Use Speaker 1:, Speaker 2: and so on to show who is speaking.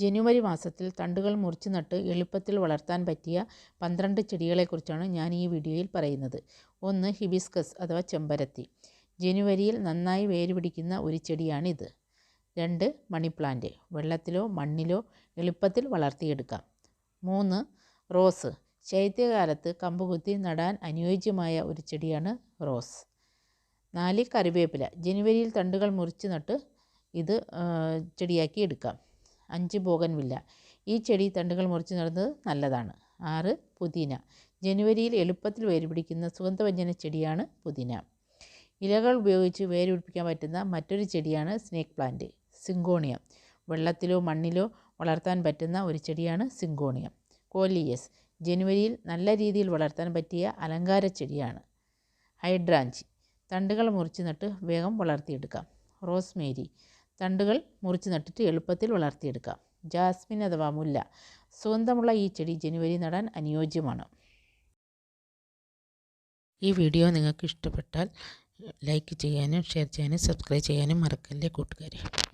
Speaker 1: ജനുവരി മാസത്തിൽ തണ്ടുകൾ മുറിച്ച് നട്ട് എളുപ്പത്തിൽ വളർത്താൻ പറ്റിയ പന്ത്രണ്ട് ചെടികളെക്കുറിച്ചാണ് ഞാൻ ഈ വീഡിയോയിൽ പറയുന്നത്. ഒന്ന് ഹിബിസ്കസ് അഥവാ ചെമ്പരത്തി. ജനുവരിയിൽ നന്നായി വേര് പിടിക്കുന്ന ഒരു ചെടിയാണിത്. രണ്ട് മണി പ്ലാന്റ് വെള്ളത്തിലോ മണ്ണിലോ എളുപ്പത്തിൽ വളർത്തിയെടുക്കാം. മൂന്ന് റോസ്. ശൈത്യകാലത്ത് കമ്പുകുത്തി നടാൻ അനുയോജ്യമായ ഒരു ചെടിയാണ് റോസ്. നാല് കറിവേപ്പില. ജനുവരിയിൽ തണ്ടുകൾ മുറിച്ച് നട്ട് ഇത് ചെടിയാക്കി എടുക്കാം. അഞ്ച് ബോഗൻവില്ല. ഈ ചെടി തണ്ടുകൾ മുറിച്ച് നടുന്നത് നല്ലതാണ്. ആറ് പുതിന. ജനുവരിയിൽ എളുപ്പത്തിൽ വേര് പിടിക്കുന്ന സുഗന്ധവ്യഞ്ജന ചെടിയാണ് പുതിന. ഇലകൾ ഉപയോഗിച്ച് വേര് പിടിപ്പിക്കാൻ പറ്റുന്ന മറ്റൊരു ചെടിയാണ് സ്നേക്ക് പ്ലാന്റ് സിങ്കോണിയം. വെള്ളത്തിലോ മണ്ണിലോ വളർത്താൻ പറ്റുന്ന ഒരു ചെടിയാണ് സിങ്കോണിയം. കോലിയസ്. ജനുവരിയിൽ നല്ല രീതിയിൽ വളർത്താൻ പറ്റിയ അലങ്കാര ചെടിയാണ്. ഹൈഡ്രാഞ്ച്. തണ്ടുകൾ മുറിച്ച് നട്ട് വേഗം വളർത്തിയെടുക്കാം. റോസ്മേരി. തണ്ടുകൾ മുറിച്ച് നട്ടിട്ട് എളുപ്പത്തിൽ വളർത്തിയെടുക്കാം. ജാസ്മിൻ അഥവാ മുല്ല സുഗന്ധമുള്ള ഈ ചെടി ജനുവരി നടാൻ അനുയോജ്യമാണ്. ഈ വീഡിയോ നിങ്ങൾക്ക് ഇഷ്ടപ്പെട്ടാൽ ലൈക്ക് ചെയ്യാനും ഷെയർ ചെയ്യാനും സബ്സ്ക്രൈബ് ചെയ്യാനും മറക്കല്ലേ കൂട്ടുകാരെ.